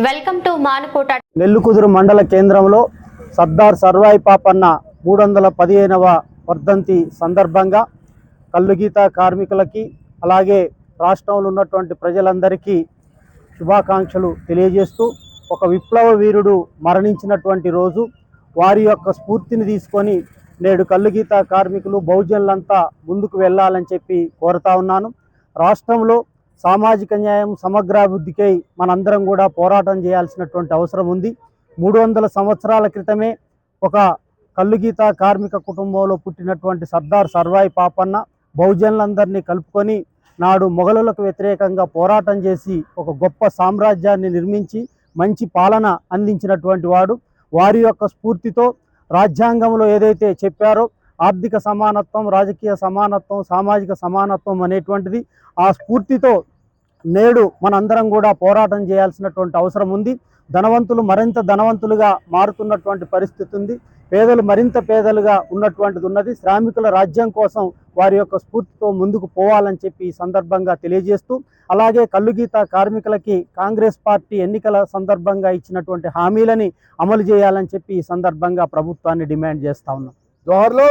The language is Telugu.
వెల్కమ్ టు మానుకోట నెల్లుకుదురు మండల కేంద్రంలో సర్దార్ సర్వాయి పాపన్న మూడు వందల పదిహేనవ వర్ధంతి సందర్భంగా కల్లుగీత కార్మికులకి అలాగే రాష్ట్రంలో ఉన్నటువంటి ప్రజలందరికీ శుభాకాంక్షలు తెలియజేస్తూ ఒక విప్లవ వీరుడు మరణించినటువంటి రోజు వారి యొక్క స్ఫూర్తిని తీసుకొని నేడు కల్లుగీత కార్మికులు బహుజనులంతా ముందుకు వెళ్ళాలని చెప్పి కోరుతా ఉన్నాను. రాష్ట్రంలో సామాజిక న్యాయం సమగ్రాభివృద్ధికై మనందరం కూడా పోరాటం చేయాల్సినటువంటి అవసరం ఉంది. మూడు వందల సంవత్సరాల క్రితమే ఒక కల్లుగీత కార్మిక కుటుంబంలో పుట్టినటువంటి సర్దార్ సర్వాయి పాపన్న బహుజనులందరినీ కలుపుకొని నాడు మొఘలులకు వ్యతిరేకంగా పోరాటం చేసి ఒక గొప్ప సామ్రాజ్యాన్ని నిర్మించి మంచి పాలన అందించినటువంటి వాడు. వారి యొక్క స్ఫూర్తితో రాజ్యాంగంలో ఏదైతే చెప్పారో ఆర్థిక సమానత్వం రాజకీయ సమానత్వం సామాజిక సమానత్వం అనేటువంటిది ఆ స్ఫూర్తితో నేడు మనందరం కూడా పోరాటం చేయాల్సినటువంటి అవసరం ఉంది. ధనవంతులు మరింత ధనవంతులుగా మారుతున్నటువంటి పరిస్థితి ఉంది. పేదలు మరింత పేదలుగా ఉన్నటువంటిది ఉన్నది. శ్రామికుల రాజ్యం కోసం వారి యొక్క స్ఫూర్తితో ముందుకు పోవాలని చెప్పి ఈ సందర్భంగా తెలియజేస్తూ అలాగే కల్లుగీత కార్మికులకి కాంగ్రెస్ పార్టీ ఎన్నికల సందర్భంగా ఇచ్చినటువంటి హామీలని అమలు చేయాలని చెప్పి ఈ సందర్భంగా ప్రభుత్వాన్ని డిమాండ్ చేస్తా ఉన్నాం. జోహర్లో